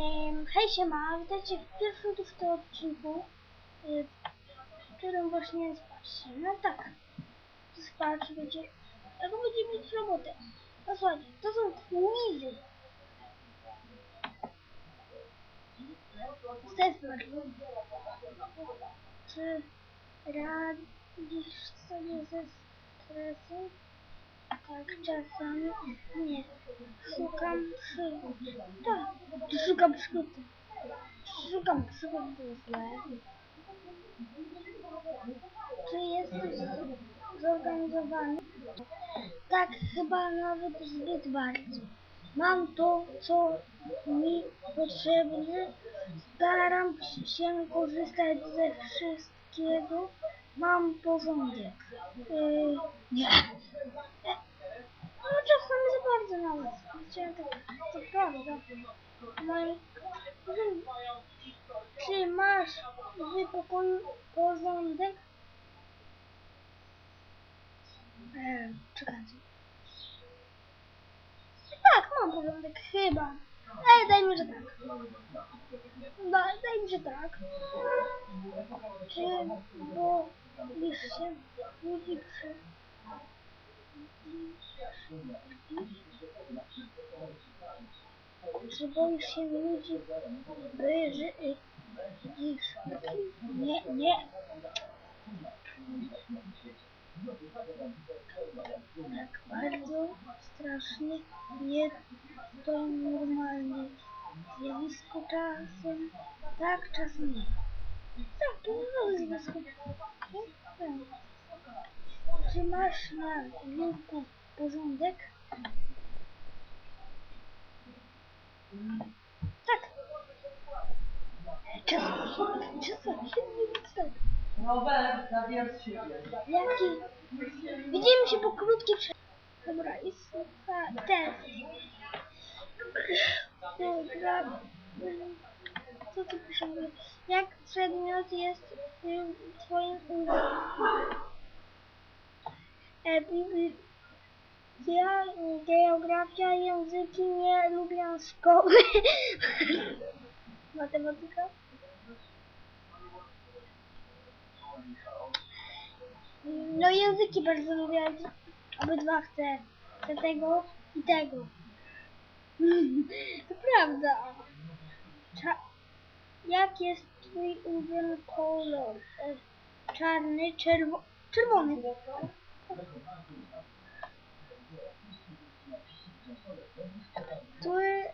Hej siema, witajcie w pierwszym tu w tym odcinku, y, w którym właśnie spatrzcie. No tak, spacz będzie, jak będzie mieć robotę. No słuchajcie, to są quizy. Stefan, czy radzisz sobie ze stresem? Tak, czasami nie. Szukam przygód. Tak, szukam przygód. Szukam przygód, to źle. Czy jesteś zorganizowany? Tak, chyba nawet zbyt bardzo. Mam to, co mi potrzebne. Staram się korzystać ze wszystkiego. Mam porządek. Yy, nie. No czasami za bardzo nawet. Tak, to prawda. Moje... Czy masz w pokoju porządek? Eee, czekajcie. Tak, mam porządek, chyba. Ej, daj mi, że tak. Daj, daj mi, że tak. Czy boisz się ludzi przy... Czy boisz się ludzi, by ży... Dziś. Nie, nie. Tak bardzo strasznie nie to normalne zjawisko czasem. Tak, czasem nie. Tak, to nowe zjawisko. Tak. Czy masz na biurku porządek? Tak. Czasem, czasem się nie wstać. Robert, zabierz siebie. Jaki? Widzimy się po krótkiej przerwie. Dobra, i słucha ten. Dobra. Co tu pisze? Jak przedmiot jest y, twoim ulubionym? E, Biblia, geografia, języki, nie lubię szkoły. Matematyka? No języki bardzo lubię. Obydwa chcę. Chcę tego i tego. To prawda. Cza Jak jest twój ulubiony kolor? E, Czarny, czerwo czerwony. Który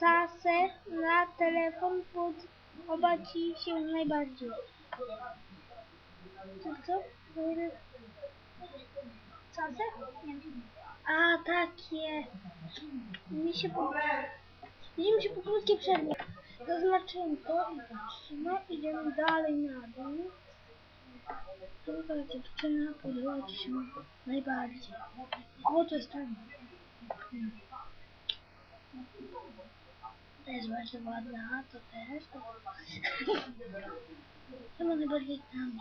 casę na telefon podoba ci się najbardziej? Co, co? Który... Nie. A, takie. Mi się po... Widzimy się po krótkiej przerwie. Zaznaczyłem to. No, idziemy dalej na dół. Druga dziewczyna podoba ci się najbardziej. O, to jest tam. To jest bardzo ładna, to też. To... Chyba najbardziej tam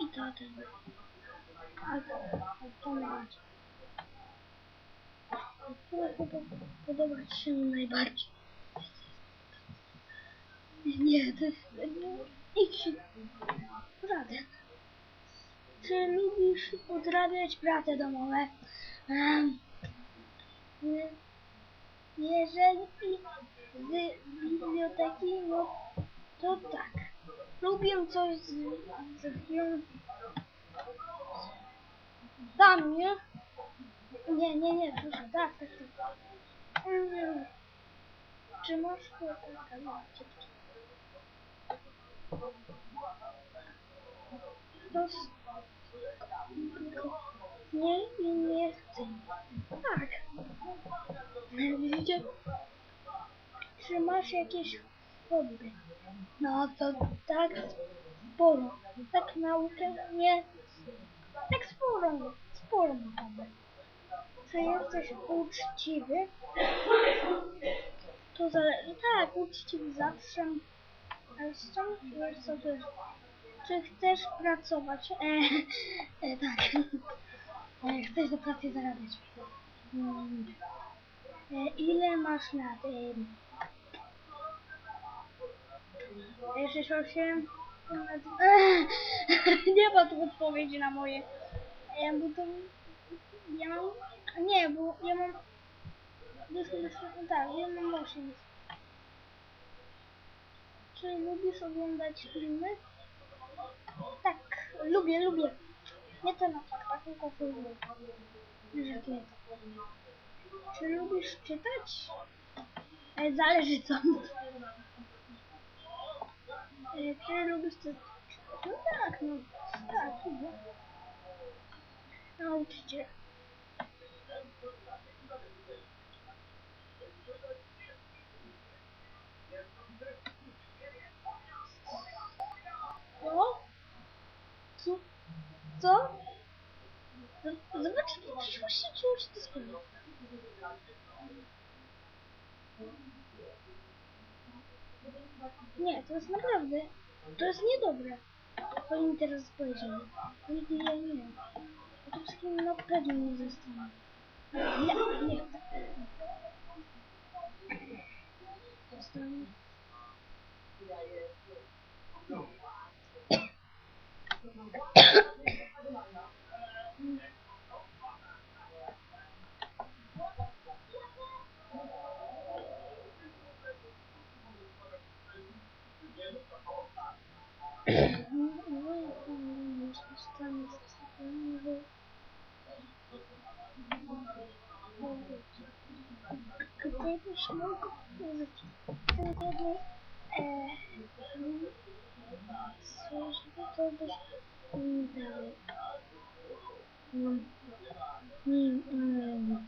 I to też. A to, najbardziej. Która podoba ci się najbardziej? Nie, to jest... Idź. Radę. Czy lubisz odrabiać prace domowe? Um, jeżeli z biblioteki, no to tak. Lubię coś z, z chwilą dla mnie. Nie, nie, nie, proszę, tak, tak, tak. Czy masz chłopaka? Nie i nie chcę. Tak. Widzicie? Czy masz jakieś hobby? No to tak sporo. Tak naukę nie... Tak sporo, sporo. Czy jesteś uczciwy? To zależy. Tak, uczciwy zawsze. Czym wiesz co to? Czy chcesz pracować? E, e, tak. E, chcesz do pracy zarabiać. Mm. E, ile masz lat? E, 668. Nie ma tu odpowiedzi na moje. Ja bo to... Ja mam... Nie, bo ja mam... Tak, ja mam 8. Czy lubisz oglądać filmy? Tak, lubię, lubię. Nie to na faktach, tylko filmy. Żartuję. Czy lubisz czytać? E, Zależy co. E, Czy lubisz czytać? No tak, no tak, lubię. Nauczyciel. Co? Z- Zobacz, w przyszłości czemu się to spełni. Nie, to jest naprawdę, to jest niedobre. Co mi teraz powiedzieli. Nigdy ja nie wiem. To wszystkim na pewno nie zostanę. Nie, nie chcę. Zostanę. Когда я пришла, służby, to byś mi dał. Mm, mm, mm,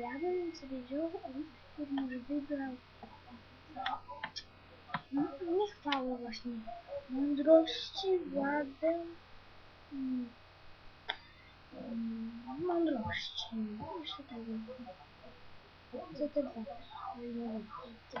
Ja bym sobie wziął, który może wybrał no, nie chwały właśnie. Mądrości, władzę. Mm, mm, mądrości. Jeszcze tego. Co te dwa? Nie co to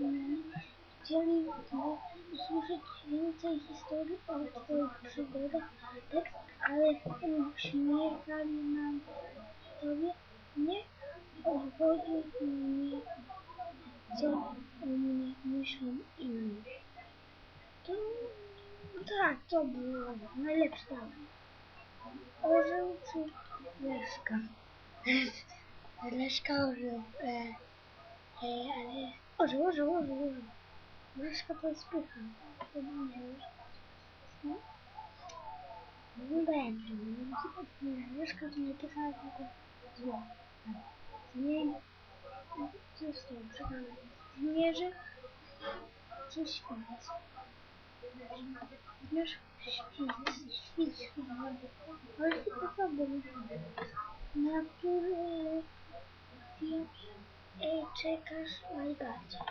powiedzieć twoi przyjaciele, gdybyś mógł, że usłyszeli twoje imię? Czyli Bóg był nad twoim domem. Chcieli usłyszeć więcej historii o twoich przygodach, tekst, ale uśmiechali nam tobie. Nie obchodzi mnie, co o mnie myślą inni. To tak, to było najlepsze. tak. Orzeł czy Leszka? Leszka orzeł. E, e, ale orzeł, orzeł, orzeł, orzeł. Leszka to jest pycha. To będzie no. No dobrze, no Leszka to nie pycha, tylko zło. Zmień. Co jest to? Przepraszam. Zmierzy. Czy świt? Zmierz świt. Świt, świt. Ale to prawda. Na który film e, czekasz najbardziej?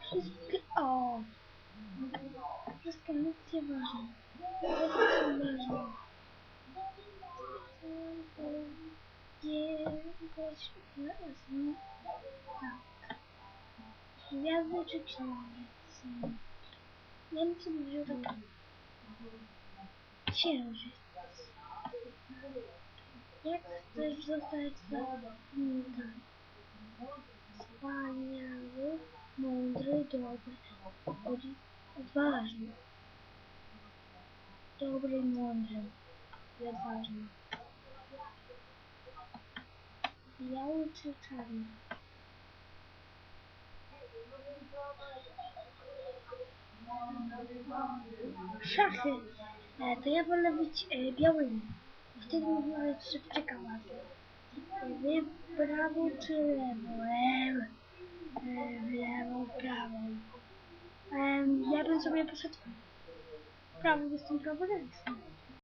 Wszystkie... O! Wszystkie lekcje ważne. Lekcje ważne. Gdzie... Tak. Gwiazdy czy księżyc? Ja bym sobie вообще уже. Как то есть называется да. Спальня, мудрый, добрый. Очень важно. Добрый, мудрый. Это важно. Я лучше Чарли. Шахи. E, to ja wolę być e, białymi. Wtedy można być szybciekawa. Wy prawo czy lewo? Lewo. Lewo, prawo. Ja bym sobie poszedł prawo, jestem praworęczny.